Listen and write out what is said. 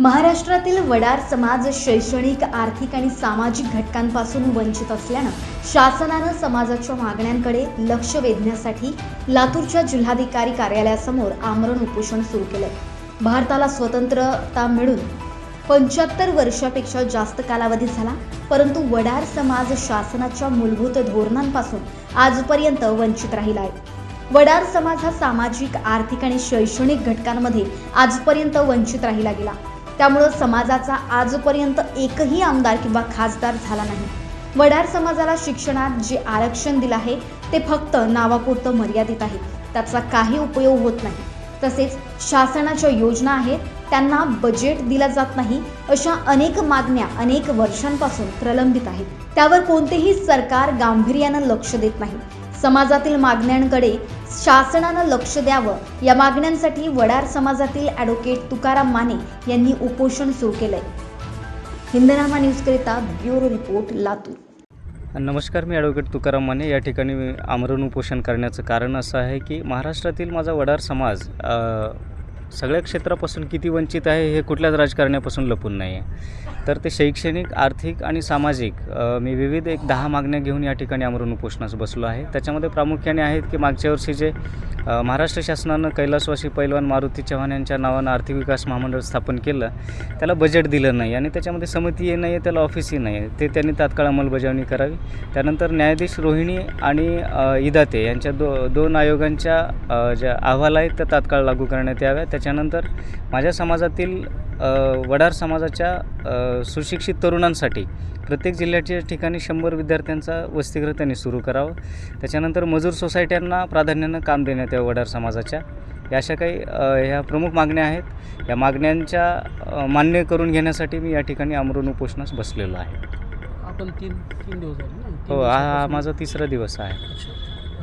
महाराष्ट्रातील वडार समाज शैक्षणिक आर्थिक आणि सामाजिक घटकांपासून वंचित असल्यानं शासनानं समाजाच्या मागण्यांकडे लक्ष वेधण्यासाठी लातूरच्या जिल्हाधिकारी कार्यालयासमोर आमरण उपोषण सुरू केलंय. भारताला स्वतंत्रता मिळून पंच्याहत्तर वर्षापेक्षा जास्त कालावधी झाला परंतु वडार समाज शासनाच्या मूलभूत धोरणांपासून आजपर्यंत वंचित राहिला आहे. वडार समाज हा सामाजिक आर्थिक आणि शैक्षणिक घटकांमध्ये आजपर्यंत वंचित राहिला गेला. त्यामुळं समाजाचा आजपर्यंत एकही आमदार किंवा खासदार झाला नाही. वडार समाजाला शिक्षणात जे आरक्षण दिलं आहे ते फक्त नावापुरतं मर्यादित आहे. त्याचा काही उपयोग होत नाही. तसेच शासनाच्या योजना आहेत त्यांना बजेट दिला जात नाही अशा अनेक मागण्या अनेक वर्षांपासून प्रलंबित आहेत. त्यावर कोणतेही सरकार गांभीर्यानं लक्ष देत नाही. समाजातील मागण्यांकडे शासनानं लक्ष द्यावं. या मागण्यांसाठी वडार समाजातील ॲडव्होकेट तुकाराम माने यांनी उपोषण सुरू केलंय. हिंदनामा न्यूजकरिता ब्युरो रिपोर्ट लातूर. नमस्कार मी ॲडव्होकेट तुकाराम माने. या ठिकाणी आमरण उपोषण करण्याचं कारण असं आहे की महाराष्ट्रातील माझा वडार समाज सगळ्या क्षेत्रापासून किती वंचित आहे हे कुठल्याच राजकारण्यापासून लपून नाही आहे. तर ते शैक्षणिक आर्थिक आणि सामाजिक मी विविध एक दहा मागण्या घेऊन या ठिकाणी आमरण उपोषणास बसलो आहे. त्याच्यामध्ये प्रामुख्याने आहेत की मागच्या वर्षी जे महाराष्ट्र शासनानं कैलासवासी पैलवान मारुती चव्हाण यांच्या नावानं आर्थिक विकास महामंडळ स्थापन केलं त्याला बजेट दिलं नाही आणि त्याच्यामध्ये समितीही नाही आहे त्याला ऑफिसही नाही आहे ते त्यांनी तात्काळ अंमलबजावणी करावी. त्यानंतर न्यायाधीश रोहिणी आणि इदाते यांच्या दो दोन आयोगांच्या ज्या अहवाल आहेत त्या तात्काळ लागू करण्यात याव्या त्याच्यानंतर माझ्या समाजातील वडार समाजाच्या सुशिक्षित तरुणांसाठी प्रत्येक जिल्ह्याच्या ठिकाणी शंभर विद्यार्थ्यांचा वसतिगृह त्यांनी सुरू करावं. त्याच्यानंतर मजूर सोसायट्यांना प्राधान्यानं काम देण्यात यावं वडार समाजाच्या. या अशा काही ह्या प्रमुख मागण्या आहेत. या मागण्यांच्या मान्य करून घेण्यासाठी मी या ठिकाणी आमरण उपोषणास बसलेलो आहे. आपण तीन तीन दिवस हो हा हा माझा तिसरा दिवस आहे.